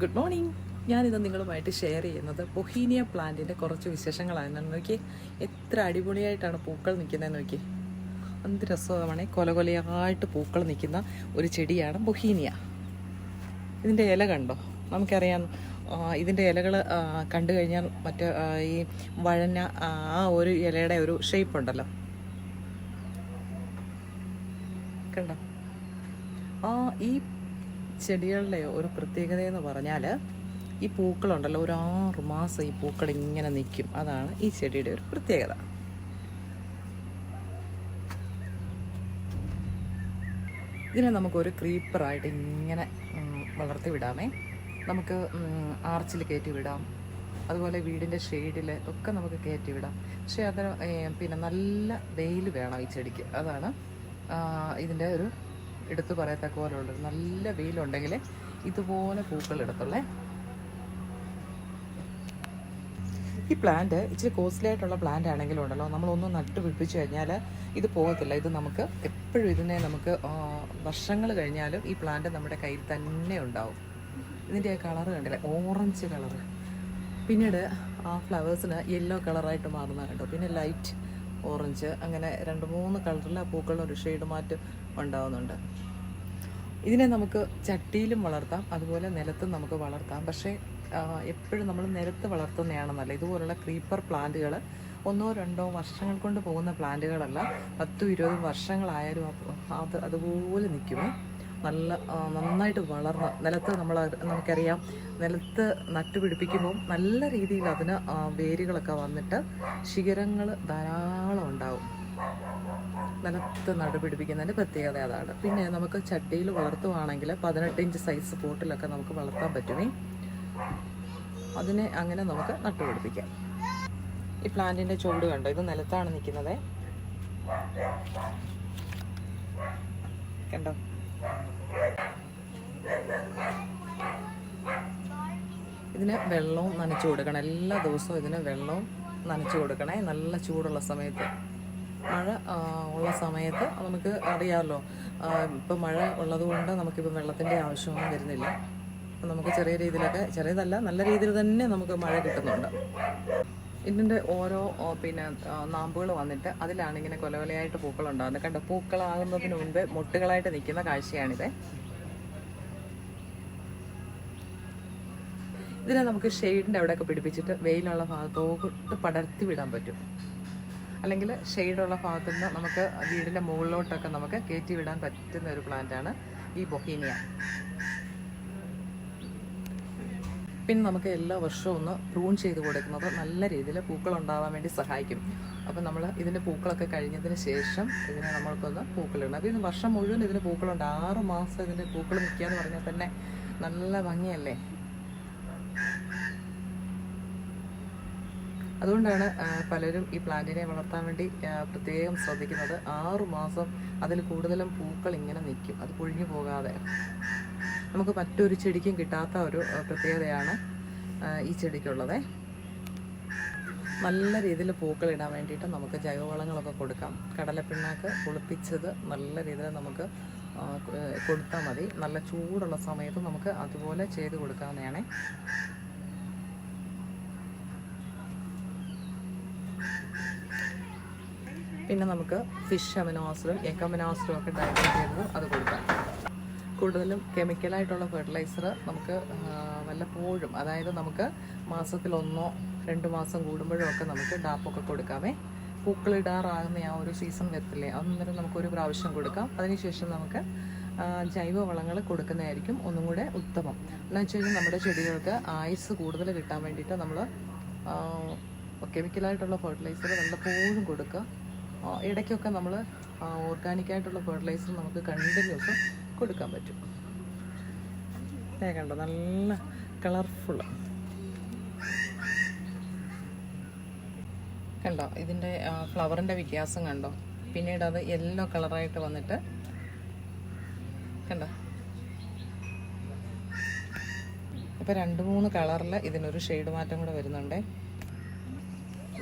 Good morning ഞാനിത് നിങ്ങളുമായിട്ട് share ചെയ്യുന്നത് ബൊഹീനിയ പ്ലാന്റിന്റെ കുറച്ച് വിശേഷങ്ങളാണ്. നോക്കി എത്ര അടിപൊളിയായിട്ടാണ് പൂക്കൾ നിൽക്കുന്നത് നോക്കി എന്ത് രസമാണ് കൊല കൊലയായിട്ട് പൂക്കൾ നിൽക്കുന്ന ഒരു ചെടിയാണ് ബൊഹീനിയ ഇതിന്റെ ഇല കണ്ടോ? നമുക്കറിയാം ഇതിന്റെ ഇലകൾ കണ്ടു കഴിഞ്ഞാൽ മറ്റേ ഈ വഴഞ്ഞ ആ ഒരു ഇലയുടെ ഒരു ഷേപ്പ് ഉണ്ടല്ലോ. കണ്ടോ? ആ ഈ ചെടികളുടെ ഒരു പ്രത്യേകത എന്ന് പറഞ്ഞാൽ ഈ പൂക്കളുണ്ടല്ലോ ഒരു ആറ് മാസം ഈ പൂക്കൾ ഇങ്ങനെ നിൽക്കും. അതാണ് ഈ ചെടിയുടെ ഒരു പ്രത്യേകത. ഇതിനെ നമുക്കൊരു ക്രീപ്പറായിട്ട് ഇങ്ങനെ വളർത്തി വിടാമേ. നമുക്ക് ആർച്ചിൽ കയറ്റി വിടാം. അതുപോലെ വീടിന്റെ ഷെയ്ഡിൽ ഒക്കെ നമുക്ക് കയറ്റി വിടാം. പക്ഷേ അത് പിന്നെ നല്ല വെയിൽ വേണം ഈ ചെടിക്ക്. അതാണ് ഇതിന്റെ ഒരു എടുത്തു പറയത്തക്ക പോലെ ഉണ്ട് നല്ല വെയിലുണ്ടെങ്കിൽ ഇതുപോലെ പൂക്കൾ എടുത്തുള്ളേ. ഈ പ്ലാന്റ് ഇച്ചിരി കോസ്റ്റ്ലി ആയിട്ടുള്ള പ്ലാന്റ് ആണെങ്കിലും ഉണ്ടല്ലോ. നമ്മളൊന്ന് നട്ട് പിടിപ്പിച്ചു കഴിഞ്ഞാൽ ഇത് പോകത്തില്ല. ഇത് നമുക്ക് എപ്പോഴും ഇതിനെ നമുക്ക് വർഷങ്ങൾ കഴിഞ്ഞാലും ഈ പ്ലാന്റ് നമ്മുടെ കയ്യിൽ തന്നെ ഉണ്ടാവും. ഇതിന്റെ കളറ് കണ്ടില്ലേ? ഓറഞ്ച് കളറ് പിന്നീട് ആ ഫ്ലവേഴ്സിന് യെല്ലോ കളറായിട്ട് മാറുന്ന കേട്ടോ. പിന്നെ ലൈറ്റ് ഓറഞ്ച് അങ്ങനെ രണ്ട് മൂന്ന് കളറിൽ ആ പൂക്കളുടെ ഒരു ഷെയ്ഡ് മാറ്റം ഉണ്ടാവുന്നുണ്ട്. ഇതിനെ നമുക്ക് ചട്ടിയിലും വളർത്താം അതുപോലെ നിലത്തും നമുക്ക് വളർത്താം. പക്ഷേ എപ്പോഴും നമ്മൾ നിലത്ത് വളർത്തുന്നതാണ് നല്ലത് ഇതുപോലുള്ള ക്രീപ്പർ പ്ലാന്റുകൾ ഒന്നോ രണ്ടോ വർഷങ്ങൾ കൊണ്ട് പോകുന്ന പ്ലാന്റുകളല്ല പത്തും ഇരുപതും വർഷങ്ങളായാലും അത് അതുപോലെ നിൽക്കുമേ നല്ല നന്നായിട്ട് വളർന്ന് നിലത്ത് നമ്മൾ നമുക്കറിയാം. നിലത്ത് നട്ടുപിടിപ്പിക്കുമ്പോൾ നല്ല രീതിയിൽ അതിന് വേരുകളൊക്കെ വന്നിട്ട് ശിഖരങ്ങൾ ധാരാളം ഉണ്ടാവും. നിലത്ത് നടുപിടിപ്പിക്കുന്നതിന്റെ പ്രത്യേകത അതാണ്. പിന്നെ നമുക്ക് ചട്ടിയിൽ വളർത്തുവാണെങ്കിൽ പതിനെട്ട് ഇഞ്ച് സൈസ് പോട്ടിലൊക്കെ നമുക്ക് വളർത്താൻ പറ്റുമേ അതിനെ അങ്ങനെ നമുക്ക് നട്ടുപിടിപ്പിക്കാം ഈ പ്ലാന്റിന്റെ ചുവട് കണ്ടോ? ഇത് നിലത്താണ് നിൽക്കുന്നത്. കണ്ടോ? ഇതിന് വെള്ളവും നനച്ചു കൊടുക്കണം. എല്ലാ ദിവസവും ഇതിന് വെള്ളവും നനച്ചു കൊടുക്കണേ. നല്ല ചൂടുള്ള സമയത്ത്. മഴ ഉള്ള സമയത്ത് നമുക്ക് അറിയാമല്ലോ ഇപ്പം മഴ ഉള്ളതുകൊണ്ട് നമുക്കിപ്പം വെള്ളത്തിന്റെ ആവശ്യമൊന്നും വരുന്നില്ല. നമുക്ക് ചെറിയ രീതിയിലൊക്കെ ചെറിയതല്ല നല്ല രീതിയിൽ തന്നെ നമുക്ക് മഴ കിട്ടുന്നുണ്ട്. ഇതിന്റെ ഓരോ പിന്നെ നാമ്പുകൾ വന്നിട്ട് അതിലാണ് ഇങ്ങനെ കൊലകൊലയായിട്ട് പൂക്കൾ ഉണ്ടാകുന്നത്. കണ്ടോ പൂക്കളാകുന്നതിന് മുൻപ് മുട്ടുകളായിട്ട് നിൽക്കുന്ന കാഴ്ചയാണിത്. ഇതിനെ നമുക്ക് ഷെയ്ഡിന്റെ അവിടെയൊക്കെ പിടിപ്പിച്ചിട്ട് വെയിലുള്ള ഭാഗത്തോട്ട് പടർത്തി വിടാൻ പറ്റും. അല്ലെങ്കിൽ ഷെയ്ഡുള്ള ഭാഗത്തു നിന്ന് നമുക്ക് വീടിന്റെ മുകളിലോട്ടൊക്കെ നമുക്ക് കയറ്റി വിടാൻ പറ്റുന്ന ഒരു പ്ലാന്റാണ് ഈ ബൊഹീനിയ പിന്നെ നമുക്ക് എല്ലാ വർഷവും ഒന്ന് പ്രൂൺ ചെയ്ത് കൊടുക്കുന്നത് നല്ല രീതിയിൽ പൂക്കൾ ഉണ്ടാവാൻ വേണ്ടി സഹായിക്കും. അപ്പം നമ്മൾ ഇതിന്റെ പൂക്കളൊക്കെ കഴിഞ്ഞതിന് ശേഷം ഇതിനെ നമ്മൾക്കൊന്ന് പൂക്കളിടണം. അപ്പം ഇത് വർഷം മുഴുവൻ ഇതിന് പൂക്കളുണ്ട്. ആറ് മാസം ഇതിന്റെ പൂക്കൾ നിൽക്കുക എന്ന് പറഞ്ഞാൽ തന്നെ നല്ല ഭംഗിയല്ലേ? അതുകൊണ്ടാണ് പലരും ഈ പ്ലാന്റിനെ വളർത്താൻ വേണ്ടി പ്രത്യേകം ശ്രദ്ധിക്കുന്നത്. ആറു മാസം അതിൽ കൂടുതലും പൂക്കൾ ഇങ്ങനെ നിൽക്കും. അത് പൊഴിഞ്ഞു പോകാതെ. നമുക്ക് മറ്റൊരു ചെടിക്കും കിട്ടാത്ത ഒരു പ്രത്യേകതയാണ് ഈ ചെടിക്കുള്ളത്. നല്ല രീതിയിൽ പൂക്കളിടാൻ വേണ്ടിയിട്ട് നമുക്ക് ജൈവവളങ്ങളൊക്കെ കൊടുക്കാം. കടലപ്പിണ്ണാക്ക് കുളിപ്പിച്ചത് നല്ല രീതിയിൽ നമുക്ക് കൊടുത്താൽ മതി. നല്ല ചൂടുള്ള സമയത്ത് നമുക്ക് അതുപോലെ ചെയ്ത് കൊടുക്കാവുന്നതാണ്. പിന്നെ നമുക്ക് ഫിഷ് അമിനോ ആസിഡും എഗ് അമിനോസിലും ഒക്കെ ഡയറ്റ് ചെയ്തത് അത് കൊടുക്കാം. കൂടുതലും കെമിക്കലായിട്ടുള്ള ഫെർട്ടിലൈസർ നമുക്ക് വല്ല വല്ലപ്പോഴും അതായത് നമുക്ക് മാസത്തിൽ ഒന്നോ രണ്ട് മാസം കൂടുമ്പോഴോ ഒക്കെ നമുക്ക് ഡാപ്പൊക്കെ കൊടുക്കാമേ പൂക്കളിടാറാകുന്ന ആ ഒരു സീസൺ വരത്തില്ലേ അന്നേരം നമുക്കൊരു പ്രാവശ്യം കൊടുക്കാം. അതിനുശേഷം നമുക്ക് ജൈവവളങ്ങൾ ജൈവ വളങ്ങൾ കൊടുക്കുന്നതായിരിക്കും ഒന്നും കൂടെ ഉത്തമം. എന്ന് വെച്ച് കഴിഞ്ഞാൽ നമ്മുടെ ചെടികൾക്ക് ആയുസ് കൂടുതൽ കിട്ടാൻ വേണ്ടിയിട്ട് നമ്മൾ കെമിക്കലായിട്ടുള്ള ഫെർട്ടിലൈസർ വല്ലപ്പോഴും കൊടുക്കുക. ഇടയ്ക്കൊക്കെ നമ്മൾ ഓർഗാനിക്കായിട്ടുള്ള ഫെർട്ടിലൈസർ നമുക്ക് കണ്ടിന്യൂസ് കൊടുക്കാൻ പറ്റും. കണ്ടോ നല്ല കളർഫുൾ. കണ്ടോ ഇതിന്റെ ഫ്ലവറിന്റെ വ്യത്യാസം കണ്ടോ? പിന്നീട് അത് യെല്ലോ കളറായിട്ട് വന്നിട്ട് കണ്ടോ? ഇപ്പം രണ്ട് മൂന്ന് കളറിൽ ഇതിനൊരു ഷെയ്ഡ് മാറ്റം കൂടെ വരുന്നുണ്ടേ.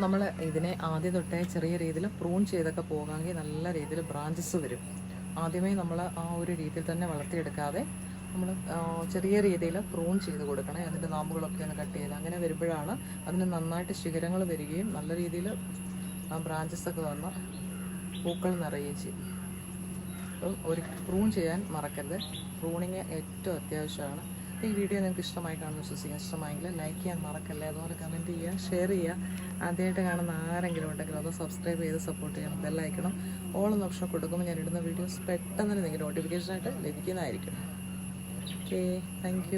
നമ്മൾ ഇതിനെ ആദ്യം തൊട്ടേ ചെറിയ രീതിയിൽ പ്രൂൺ ചെയ്തൊക്കെ പോകാമെങ്കിൽ നല്ല രീതിയിൽ ബ്രാഞ്ചസ് വരും. ആദ്യമേ നമ്മൾ ആ ഒരു രീതിയിൽ തന്നെ വളർത്തിയെടുക്കാതെ നമ്മൾ ചെറിയ രീതിയിൽ പ്രൂൺ ചെയ്ത് കൊടുക്കണം. അതിന്റെ നാമ്പുകളൊക്കെ ഒന്ന് കട്ട് ചെയ്ത് അങ്ങനെ വരുമ്പോഴാണ് അതിന് നന്നായിട്ട് ശിഖരങ്ങൾ വരികയും നല്ല രീതിയിൽ ബ്രാഞ്ചസ് ഒക്കെ വന്ന് പൂക്കൾ നിറയുകയും ചെയ്യും. അപ്പം ഒരു പ്രൂൺ ചെയ്യാൻ മറക്കരുത്. പ്രൂണിങ് ഏറ്റവും അത്യാവശ്യമാണ്. ഈ വീഡിയോ നിങ്ങൾക്ക് ഇഷ്ടമായി കാണുന്നു വിശ്വസിക്കാൻ ഇഷ്ടമായെങ്കിൽ ലൈക്ക് ചെയ്യാൻ മറക്കല്ലേ? അതുപോലെ കമന്റ് ചെയ്യുക ഷെയർ ചെയ്യുക. ആദ്യമായിട്ട് കാണുന്ന ആരെങ്കിലും ഉണ്ടെങ്കിൽ അത് സബ്സ്ക്രൈബ് ചെയ്ത് സപ്പോർട്ട് ചെയ്യണം. ബെല്ലയക്കണം ഓൾ എന്ന ഓപ്ഷൻ കൊടുക്കുമ്പോൾ ഞാൻ ഇടുന്ന വീഡിയോസ് പെട്ടെന്ന് നിങ്ങൾക്ക് നോട്ടിഫിക്കേഷനായിട്ട് ലഭിക്കുന്നതായിരിക്കും. Okay thank